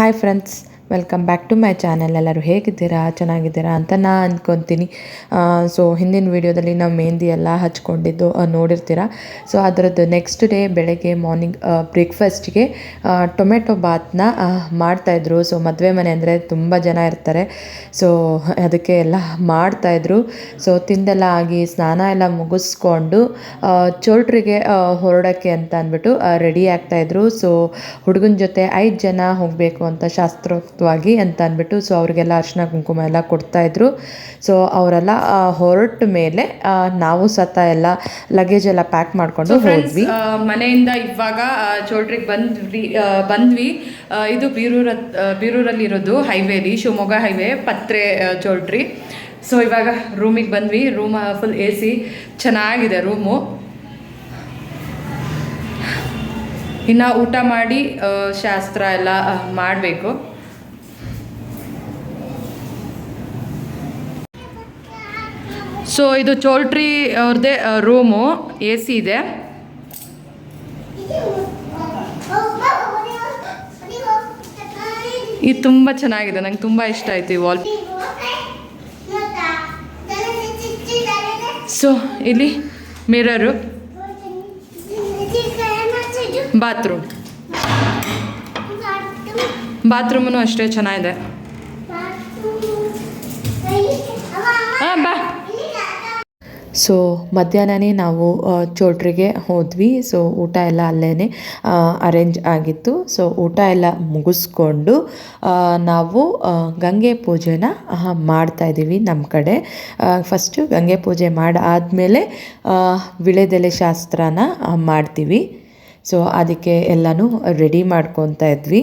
Hi friends welcome back to my channel ಎಲ್ಲರೂ ಹೇಗಿದ್ದೀರಾ? ಚೆನ್ನಾಗಿದ್ದೀರಾ ಅಂತ ನಾ ಅಂದ್ಕೊತೀನಿ ಸೊ ಹಿಂದಿನ ವೀಡಿಯೋದಲ್ಲಿ ನಾವು ಮೆಹಂದಿ ಎಲ್ಲ ಹಚ್ಕೊಂಡಿದ್ದು ನೋಡಿರ್ತೀರಾ? ಸೊ ಅದರದ್ದು ನೆಕ್ಸ್ಟ್ ಡೇ ಬೆಳಗ್ಗೆ ಮಾರ್ನಿಂಗ್ ಬ್ರೇಕ್ಫಾಸ್ಟ್ಗೆ ಟೊಮೆಟೊ ಬಾತ್ನ ಮಾಡ್ತಾಯಿದ್ರು ಸೊ ಮದುವೆ ಮನೆ ಅಂದರೆ ತುಂಬ ಜನ ಇರ್ತಾರೆ. ಸೊ ಅದಕ್ಕೆ ಎಲ್ಲ ಮಾಡ್ತಾಯಿದ್ರು ಸೊ ತಿಂದೆಲ್ಲ ಆಗಿ ಸ್ನಾನ ಎಲ್ಲ ಮುಗಿಸ್ಕೊಂಡು ಚೋಲ್ಟ್ರಿಗೆ ಹೊರಡೋಕ್ಕೆ ಅಂತ ಅಂದ್ಬಿಟ್ಟು ರೆಡಿ ಆಗ್ತಾಯಿದ್ರು ಸೊ ಹುಡುಗನ ಜೊತೆ ಐದು ಜನ ಹೋಗಬೇಕು ಅಂತ ಶಾಸ್ತ್ರೋಕ್ತವಾಗಿ ಅಂತ ಅಂದ್ಬಿಟ್ಟು ಸೊ ಅವರಿಗೆಲ್ಲ ಅರಿಶಿನ ಕುಂಕುಮ ಎಲ್ಲ ಕೊಡ್ತಾಯಿದ್ರು ಸೊ ಅವರೆಲ್ಲ ಹೊರಟ ಮೇಲೆ ನಾವು ಸತ ಎಲ್ಲ ಲಗೇಜ್ ಎಲ್ಲ ಪ್ಯಾಕ್ ಮಾಡಿಕೊಂಡು ಹೋದ್ವಿ. ಮನೆಯಿಂದ ಇವಾಗ ಚೋಲ್ಟ್ರಿಗೆ ಬಂದ್ವಿ ಬಂದ್ವಿ. ಇದು ಬೀರೂರ ಬೀರೂರಲ್ಲಿರೋದು ಬೀರೂರಲ್ಲಿ ಇರೋದು ಹೈವೇಲಿ ಶಿವಮೊಗ್ಗ ಹೈವೇ ಪತ್ರೆ ಚೋಲ್ಟ್ರಿ. ಸೊ ಇವಾಗ ರೂಮಿಗೆ ಬಂದ್ವಿ. ರೂಮ್ ಫುಲ್ ಎ ಸಿ ಚೆನ್ನಾಗಿದೆ ರೂಮು ಇನ್ನು ಊಟ ಮಾಡಿ ಶಾಸ್ತ್ರ ಎಲ್ಲ ಮಾಡಬೇಕು. ಸೊ ಇದು ಚೋಲ್ಟ್ರಿ ಅವ್ರದ್ದೇ ರೂಮು ಎ ಸಿ ಇದೆ. ಇದು ತುಂಬ ಚೆನ್ನಾಗಿದೆ. ನಂಗೆ ತುಂಬ ಇಷ್ಟ ಆಯ್ತು ಈ ವಾಲ್ ಸೊ ಇಲ್ಲಿ ಮಿರರು ಬಾತ್ರೂಮ್ ಬಾತ್ರೂಮು ಅಷ್ಟೇ ಚೆನ್ನಾಗಿದೆ. ಹಾಂ ಬಾ. ಸೊ ಮಧ್ಯಾಹ್ನನೇ ನಾವು ಚೌಟ್ರಿಗೆ ಹೋದ್ವಿ. ಸೊ ಊಟ ಎಲ್ಲ ಅಲ್ಲೇ ಅರೇಂಜ್ ಆಗಿತ್ತು. ಸೊ ಊಟ ಎಲ್ಲ ಮುಗಿಸ್ಕೊಂಡು ನಾವು ಗಂಗೆ ಪೂಜೆನ ಮಾಡ್ತಾಯಿದ್ದೀವಿ ನಮ್ಮ ಕಡೆ. ಫಸ್ಟು ಗಂಗೆ ಪೂಜೆ ಮಾಡಾದಮೇಲೆ ವಿಳೆದೆಲೆ ಶಾಸ್ತ್ರನ ಮಾಡ್ತೀವಿ. ಸೊ ಅದಕ್ಕೆ ಎಲ್ಲನೂ ರೆಡಿ ಮಾಡ್ಕೊತಾ ಇದ್ವಿ.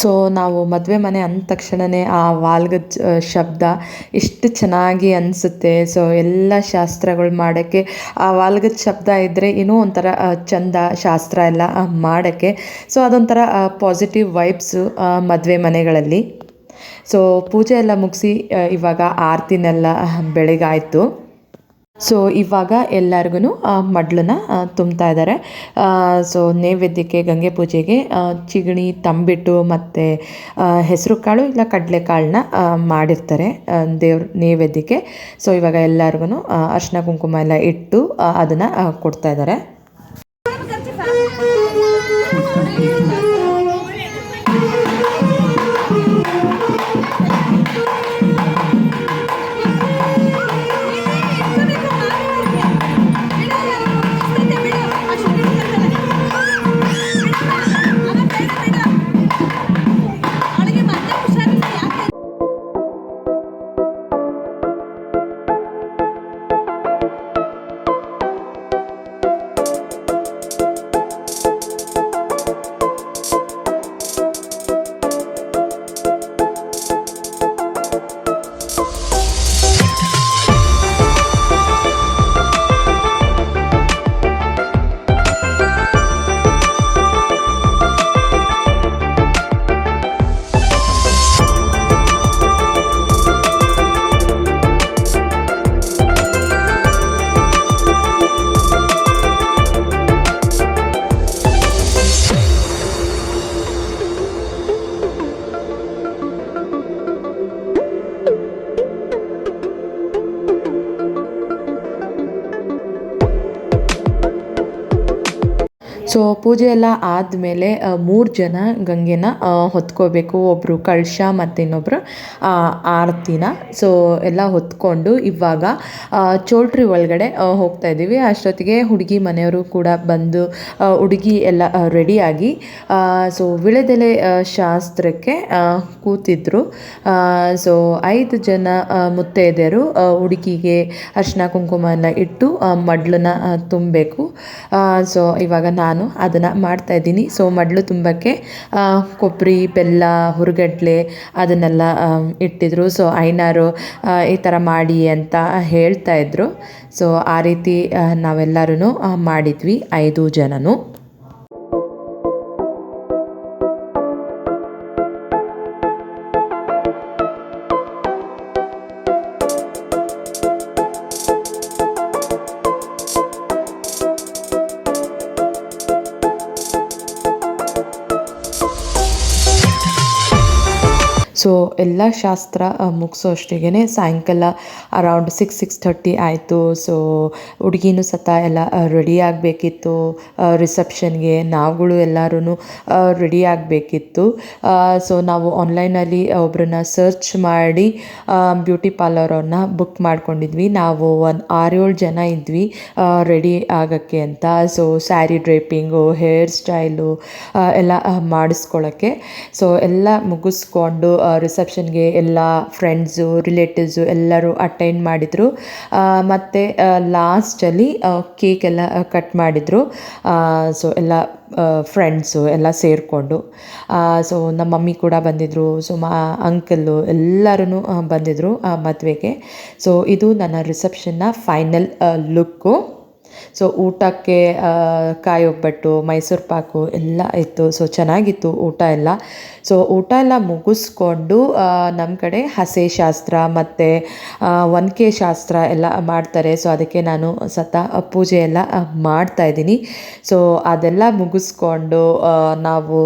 ಸೊ ನಾವು ಮದುವೆ ಮನೆ ಅಂದ ತಕ್ಷಣವೇ ಆ ವಾಲ್ಗದ ಚ- ಶಬ್ದ ಎಷ್ಟು ಚೆನ್ನಾಗಿ ಅನಿಸುತ್ತೆ. ಸೊ ಎಲ್ಲ ಶಾಸ್ತ್ರಗಳು ಮಾಡೋಕ್ಕೆ, ಆ ವಾಲ್ಗದ ಶಬ್ದ ಇದ್ದರೆ ಏನೋ ಒಂಥರ ಚಂದ ಶಾಸ್ತ್ರ ಎಲ್ಲ ಮಾಡೋಕ್ಕೆ. ಸೊ ಅದೊಂಥರ ಪಾಸಿಟಿವ್ ವೈಬ್ಸು ಮದುವೆ ಮನೆಗಳಲ್ಲಿ. ಸೊ ಪೂಜೆ ಎಲ್ಲ ಮುಗಿಸಿ ಇವಾಗ ಆರತಿನೆಲ್ಲ ಬೆಳಗಾಯಿತು. ಸೊ ಇವಾಗ ಎಲ್ಲರಿಗೂ ಮಡ್ಲನ್ನ ತುಂಬ್ತಾ ಇದ್ದಾರೆ ಸೊ ನೈವೇದ್ಯಕ್ಕೆ, ಗಂಗೆ ಪೂಜೆಗೆ ಚಿಗಣಿ, ತಂಬಿಟ್ಟು ಮತ್ತು ಹೆಸರು ಕಾಳು ಇಲ್ಲ ಕಡಲೆಕಾಳನ್ನ ಮಾಡಿರ್ತಾರೆ ದೇವ್ರ ನೈವೇದ್ಯಕ್ಕೆ. ಸೊ ಇವಾಗ ಎಲ್ಲರಿಗೂ ಅರ್ಶಿನ, ಕುಂಕುಮ ಎಲ್ಲ ಇಟ್ಟು ಅದನ್ನು ಕೊಡ್ತಾ ಇದ್ದಾರೆ ಸೊ ಪೂಜೆ ಎಲ್ಲ ಆದಮೇಲೆ ಮೂರು ಜನ ಗಂಗೆನ ಹೊತ್ಕೋಬೇಕು. ಒಬ್ಬರು ಕಳಶ ಮತ್ತು ಇನ್ನೊಬ್ಬರು ಆರತಿನ. ಸೊ ಎಲ್ಲ ಹೊತ್ಕೊಂಡು ಇವಾಗ ಚೋಲ್ಟ್ರಿ ಒಳಗಡೆ ಹೋಗ್ತಾ ಇದ್ದೀವಿ. ಅಷ್ಟೊತ್ತಿಗೆ ಹುಡುಗಿ ಮನೆಯವರು ಕೂಡ ಬಂದು ಹುಡುಗಿ ಎಲ್ಲ ರೆಡಿಯಾಗಿ ಸೊ ವಿಳೆದೆಲೆ ಶಾಸ್ತ್ರಕ್ಕೆ ಕೂತಿದ್ರು. ಸೊ ಐದು ಜನ ಮುತ್ತೈದೆಯರು ಹುಡುಗಿಗೆ ಅರ್ಶಿನ ಕುಂಕುಮ ಎಲ್ಲ ಇಟ್ಟು ಮಡ್ಲನ್ನ ತುಂಬಬೇಕು. ಸೊ ಇವಾಗ ನಾನು ಅದನ್ನು ಮಾಡ್ತಾ ಇದ್ದೀನಿ. ಸೊ ಮಡ್ಲು ತುಂಬಕ್ಕೆ ಕೊಬ್ಬರಿ ಬೆಲ್ಲ, ಹುರುಗಡ್ಲೆ ಅದನ್ನೆಲ್ಲ ಇಟ್ಟಿದ್ರು. ಸೊ ಐನಾರು ಈ ಥರ ಮಾಡಿ ಅಂತ ಹೇಳ್ತಾ ಇದ್ರು. ಸೊ ಆ ರೀತಿ ನಾವೆಲ್ಲರೂ ಮಾಡಿದ್ವಿ, ಐದು ಜನನು. ಸೊ ಎಲ್ಲ ಶಾಸ್ತ್ರ ಮುಗಿಸೋ ಅಷ್ಟಿಗೆ ಸಾಯಂಕಾಲ ಅರೌಂಡ್ ಸಿಕ್ಸ್ ಸಿಕ್ಸ್ ಥರ್ಟಿ ಆಯಿತು. ಸೊ ಹುಡುಗಿನೂ ಸತ ಎಲ್ಲ ರೆಡಿ ಆಗಬೇಕಿತ್ತು. ರಿಸೆಪ್ಷನ್ಗೆ ನಾವುಗಳು ಎಲ್ಲರೂ ರೆಡಿ ಆಗಬೇಕಿತ್ತು. ಸೊ ನಾವು ಆನ್ಲೈನಲ್ಲಿ ಒಬ್ಬರನ್ನ ಸರ್ಚ್ ಮಾಡಿ ಬ್ಯೂಟಿ ಪಾರ್ಲರವ್ರನ್ನ ಬುಕ್ ಮಾಡ್ಕೊಂಡಿದ್ವಿ. ನಾವು ಒಂದು ಆರೇಳು ಜನ ಇದ್ವಿ ರೆಡಿ ಆಗೋಕ್ಕೆ ಅಂತ. So sari draping hair style ಎಲ್ಲ ಮಾಡಿಸ್ಕೊಳ್ಳೋಕ್ಕೆ ಸೊ ಎಲ್ಲ ಮುಗಿಸ್ಕೊಂಡು ರಿಸೆಪ್ಷನ್ಗೆ ಎಲ್ಲ ಫ್ರೆಂಡ್ಸು ರಿಲೇಟಿವ್ಸು ಎಲ್ಲರೂ ಅಟೆಂಡ್ ಮಾಡಿದರು. ಮತ್ತು ಲಾಸ್ಟಲ್ಲಿ ಕೇಕ್ ಎಲ್ಲ ಕಟ್ ಮಾಡಿದರು. ಸೊ ಎಲ್ಲ ಫ್ರೆಂಡ್ಸು ಎಲ್ಲ ಸೇರಿಕೊಂಡು. ಸೊ ನಮ್ಮ ಮಮ್ಮಿ ಕೂಡ ಬಂದಿದ್ದರು ಸೊ ಮಾ ಅಂಕಲ್ಲು ಎಲ್ಲರೂ ಬಂದಿದ್ದರು ಮದುವೆಗೆ. ಸೊ ಇದು ನನ್ನ ರಿಸೆಪ್ಷನ್ನ ಫೈನಲ್ ಲುಕ್ಕು ಸೊ ಊಟಕ್ಕೆ ಕಾಯಿ ಒಬ್ಬಟ್ಟು ಮೈಸೂರು ಪಾಕು ಎಲ್ಲ ಇತ್ತು. ಸೊ ಚೆನ್ನಾಗಿತ್ತು ಊಟ ಎಲ್ಲ. ಸೊ ಊಟ ಎಲ್ಲ ಮುಗಿಸ್ಕೊಂಡು ನಮ್ಮ ಕಡೆ ಹಸೆ ಶಾಸ್ತ್ರ ಮತ್ತು ಒನಕೆ ಶಾಸ್ತ್ರ ಎಲ್ಲ ಮಾಡ್ತಾರೆ. ಸೊ ಅದಕ್ಕೆ ನಾನು ಸತ ಪೂಜೆ ಎಲ್ಲ ಮಾಡ್ತಾ ಇದ್ದೀನಿ. ಸೊ ಅದೆಲ್ಲ ಮುಗಿಸ್ಕೊಂಡು ನಾವು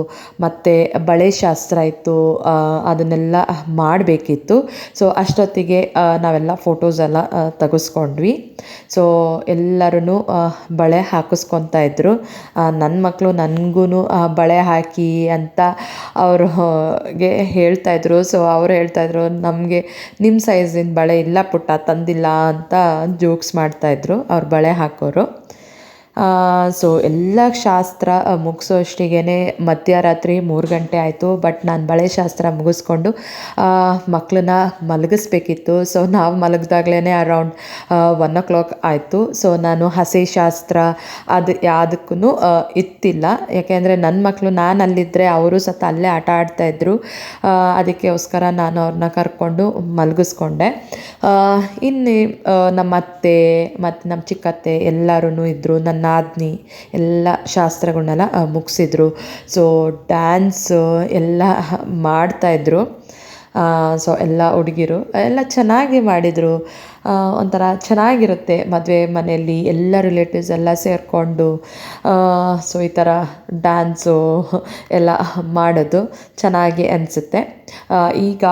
ಮತ್ತೆ ಬಳೆ ಶಾಸ್ತ್ರ ಇತ್ತು ಅದನ್ನೆಲ್ಲ ಮಾಡಬೇಕಿತ್ತು. ಸೊ ಅಷ್ಟೊತ್ತಿಗೆ ನಾವೆಲ್ಲ ಫೋಟೋಸ್ ಎಲ್ಲ ತೆಗೆಸ್ಕೊಂಡ್ವಿ. ಸೊ ಎಲ್ಲರೂ ಬಳೆ ಹಾಕಿಸ್ಕೊತಾ ಇದ್ದರು ನನ್ನ ಮಕ್ಕಳು ನನಗೂ ಬಳೆ ಹಾಕಿ ಅಂತ ಅವರು ಗೆ ಹೇಳ್ತಾ ಇದ್ರು. ಸೊ ಅವ್ರು ಹೇಳ್ತಾಯಿದ್ರು ನಮಗೆ ನಿಮ್ಮ ಸೈಜಿನ ಬಳೆ ಇಲ್ಲ ಪುಟ್ಟ, ತಂದಿಲ್ಲ ಅಂತ ಜೋಕ್ಸ್ ಮಾಡ್ತಾಯಿದ್ರು ಅವ್ರು ಬಳೆ ಹಾಕೋರು. ಸೊ ಎಲ್ಲ ಶಾಸ್ತ್ರ ಮುಗಿಸೋ ಮಧ್ಯರಾತ್ರಿ ಮೂರು ಗಂಟೆ ಆಯಿತು ಬಟ್ ನಾನು ಬಳೆ ಶಾಸ್ತ್ರ ಮುಗಿಸ್ಕೊಂಡು ಮಕ್ಕಳನ್ನ ಮಲಗಿಸ್ಬೇಕಿತ್ತು. ಸೊ ನಾವು ಮಲಗಿದಾಗ್ಲೇ ಅರೌಂಡ್ ಒನ್ ಓ ಕ್ಲಾಕ್ ಆಯಿತು. ಸೊ ನಾನು ಹಸಿ ಶಾಸ್ತ್ರ ಅದು ಯಾವುದಕ್ಕೂ ಇತ್ತಿಲ್ಲ. ಯಾಕೆಂದರೆ ನನ್ನ ಮಕ್ಕಳು ನಾನು ಅಲ್ಲಿದ್ದರೆ ಅವರು ಸತ ಅಲ್ಲೇ ಆಟ ಆಡ್ತಾಯಿದ್ರು ಅದಕ್ಕೋಸ್ಕರ ನಾನು ಅವ್ರನ್ನ ಕರ್ಕೊಂಡು ಮಲಗಿಸ್ಕೊಂಡೆ. ಇನ್ನು ನಮ್ಮ ಅತ್ತೆ ಮತ್ತು ನಮ್ಮ ಚಿಕ್ಕತ್ತೆ ಎಲ್ಲರೂ ಇದ್ದರು ನನ್ನ ನಾದಿನಿ ಎಲ್ಲ ಶಾಸ್ತ್ರಗಳನ್ನೆಲ್ಲ ಮುಗಿಸಿದ್ರು. ಸೊ ಡ್ಯಾನ್ಸ್ ಎಲ್ಲ ಮಾಡ್ತಾಯಿದ್ರು ಸೊ ಎಲ್ಲ ಹುಡುಗಿರು ಎಲ್ಲ ಚೆನ್ನಾಗಿ ಮಾಡಿದರು. ಒಂಥರ ಚೆನ್ನಾಗಿರುತ್ತೆ ಮದುವೆ ಮನೆಯಲ್ಲಿ ಎಲ್ಲ ರಿಲೇಟಿವ್ಸ್ ಎಲ್ಲ ಸೇರಿಕೊಂಡು. ಸೊ ಈ ಥರ ಡ್ಯಾನ್ಸು ಎಲ್ಲ ಮಾಡೋದು ಚೆನ್ನಾಗಿ ಅನಿಸುತ್ತೆ. ಈಗ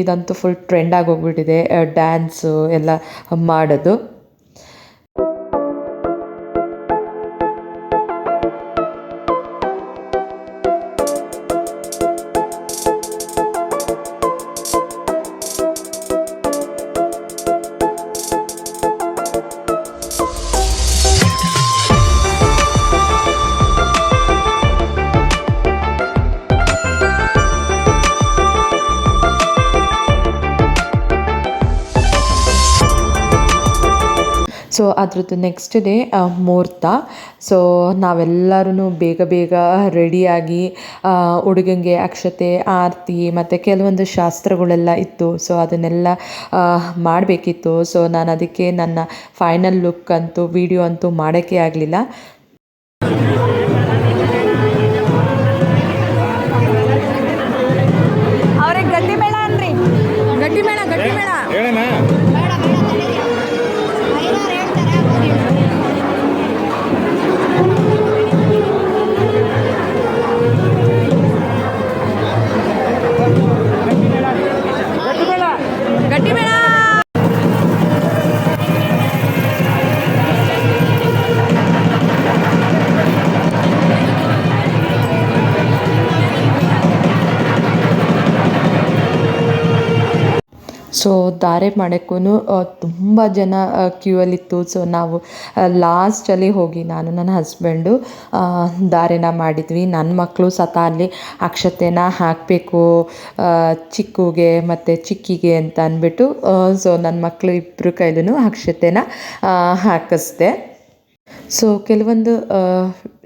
ಇದಂತೂ ಫುಲ್ ಟ್ರೆಂಡಾಗಿ ಹೋಗ್ಬಿಟ್ಟಿದೆ ಡ್ಯಾನ್ಸು ಎಲ್ಲ ಮಾಡೋದು. ಸೊ ಅದ್ರದ್ದು ನೆಕ್ಸ್ಟ್ ಡೇ ಮುಹೂರ್ತ. ಸೊ ನಾವೆಲ್ಲರೂ ಬೇಗ ಬೇಗ ರೆಡಿಯಾಗಿ ಹುಡುಗಂಗೆ ಅಕ್ಷತೆ, ಆರತಿ ಮತ್ತು ಕೆಲವೊಂದು ಶಾಸ್ತ್ರಗಳೆಲ್ಲ ಇತ್ತು. ಸೊ ಅದನ್ನೆಲ್ಲ ಮಾಡಬೇಕಿತ್ತು. ಸೊ ನಾನು ಅದಕ್ಕೆ ನನ್ನ ಫೈನಲ್ ಲುಕ್ ಅಂತೂ ವಿಡಿಯೋ ಅಂತೂ ಮಾಡೋಕ್ಕೆ ಆಗಲಿಲ್ಲ. ಸೊ ಧಾರೆ ಮಾಡೋಕ್ಕೂ ತುಂಬ ಜನ ಕ್ಯೂ ಅಲ್ಲಿತ್ತು ಸೊ ನಾವು ಲಾಸ್ಟಲ್ಲಿ ಹೋಗಿ ನಾನು, ನನ್ನ ಹಸ್ಬೆಂಡು ಧಾರೆನ ಮಾಡಿದ್ವಿ. ನನ್ನ ಮಕ್ಕಳು ಸತ ಅಲ್ಲಿ ಅಕ್ಷತೆನ ಹಾಕಬೇಕು ಚಿಕ್ಕಗೆ ಮತ್ತು ಚಿಕ್ಕಿಗೆ ಅಂತ ಅಂದ್ಬಿಟ್ಟು ಸೊ ನನ್ನ ಮಕ್ಕಳು ಇಬ್ಬರು ಕೈಲೂ ಅಕ್ಷತೆನ ಹಾಕಿಸ್ದೆ. ಸೊ ಕೆಲವೊಂದು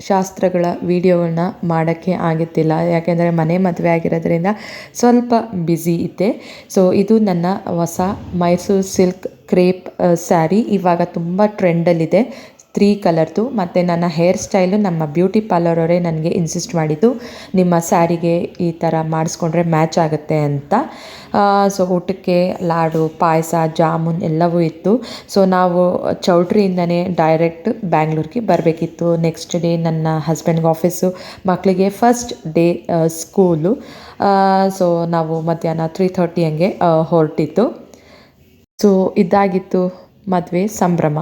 ಶಾಸ್ತ್ರಗಳ ವಿಡಿಯೋಗಳನ್ನ ಮಾಡೋಕ್ಕೆ ಆಗುತ್ತಿಲ್ಲ. ಯಾಕೆಂದರೆ ಮನೆ ಮದುವೆ ಆಗಿರೋದ್ರಿಂದ ಸ್ವಲ್ಪ ಬ್ಯುಸಿ ಇದೆ ಸೊ ಇದು ನನ್ನ ಹೊಸ ಮೈಸೂರು ಸಿಲ್ಕ್ ಕ್ರೇಪ್ ಸ್ಯಾರಿ ಇವಾಗ ತುಂಬ ಟ್ರೆಂಡಲ್ಲಿದೆ ತ್ರೀ ಕಲರ್ದು, ಮತ್ತು ನನ್ನ ಹೇರ್ ಸ್ಟೈಲು ನಮ್ಮ ಬ್ಯೂಟಿ ಪಾರ್ಲರ್ ಅವರೇ ನನಗೆ ಇನ್ಸಿಸ್ಟ್ ಮಾಡಿದ್ದು, ನಿಮ್ಮ ಸ್ಯಾರಿಗೆ ಈ ಥರ ಮಾಡಿಸ್ಕೊಂಡ್ರೆ ಮ್ಯಾಚ್ ಆಗುತ್ತೆ ಅಂತ. ಸೊ ಊಟಕ್ಕೆ ಲಾಡು, ಪಾಯಸ, ಜಾಮೂನ್ ಎಲ್ಲವೂ ಇತ್ತು. ಸೊ ನಾವು ಚೌಟ್ರಿಯಿಂದನೇ ಡೈರೆಕ್ಟ್ ಬ್ಯಾಂಗ್ಳೂರಿಗೆ ಬರಬೇಕಿತ್ತು. ನೆಕ್ಸ್ಟ್ ಡೇ ನನ್ನ ಹಸ್ಬೆಂಡ್ಗೆ ಆಫೀಸು ಮಕ್ಕಳಿಗೆ ಫಸ್ಟ್ ಡೇ ಸ್ಕೂಲು ಸೊ ನಾವು ಮಧ್ಯಾಹ್ನ ತ್ರೀ ಥರ್ಟಿ ಹಂಗೆ ಹೊರಟಿತ್ತು ಸೊ ಇದಾಗಿತ್ತು ಮದುವೆ ಸಂಭ್ರಮ.